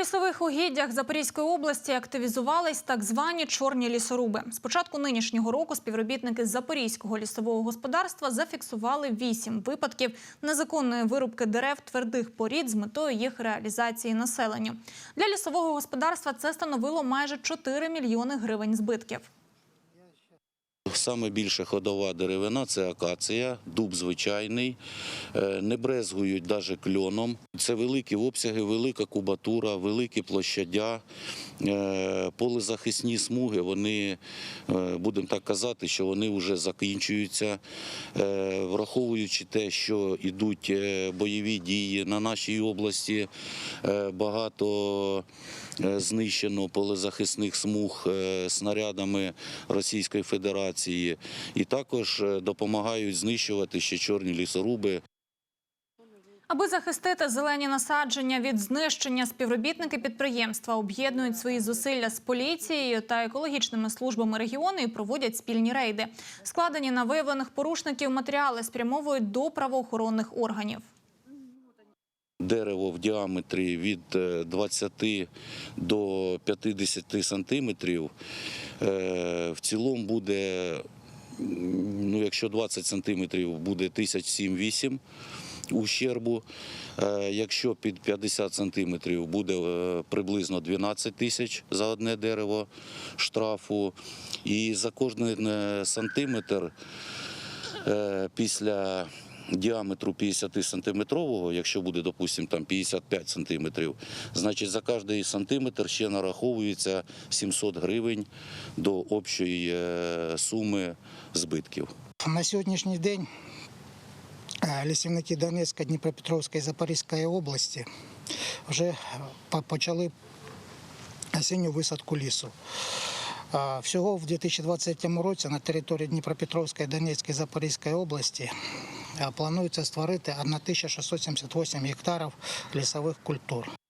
лісових угіддях Запорізької області активізувались так звані чорні лісоруби. З початку нинішнього року співробітники Запорізького лісового господарства зафіксували вісім випадків незаконної вирубки дерев твердих порід з метою їх реалізації населенню. Для лісового господарства це становило майже 4 мільйони гривень збитків. Саме більше ходова деревина це акація, дуб звичайний, Е, не брезгують навіть кльоном. Це великі обсяги, велика кубатура, великі площадя, Е, полезахисні смуги. Вони, е, будемо так казати, що вони вже закінчуються, враховуючи те, що йдуть бойові дії на нашій області, багато знищено полезахисних смуг снарядами Російської Федерації, і також е, допомагають знищувати ще чорні лісоруби. Аби захистити зелені насадження від знищення, співробітники підприємства об'єднують свої зусилля з поліцією та екологічними службами регіону і проводять спільні рейди. Складені на виявлених порушників матеріали спрямовують до правоохоронних органів. Дерево в діаметрі від е, 20 до 50 сантиметрів. Е, В цілому буде, ну, якщо 20 сантиметрів, буде 1007-8 ущербу. Е, Якщо під 50 сантиметрів буде е, приблизно 12 тисяч за одне дерево штрафу. І за кожен сантиметр після діаметру 50 сантиметрового, якщо буде, допустимо, там 55 сантиметрів, значить за кожний сантиметр ще нараховується 700 гривень до общої е, суми збитків. На сьогоднішній день е, лісівники Донецької, Дніпропетровської, Запорізької області вже почали осінню висадку лісу. Е, Всього в 2023 році на території Дніпропетровської, Донецької, Запорізької області е, планується створити 1678 гектарів лісових культур.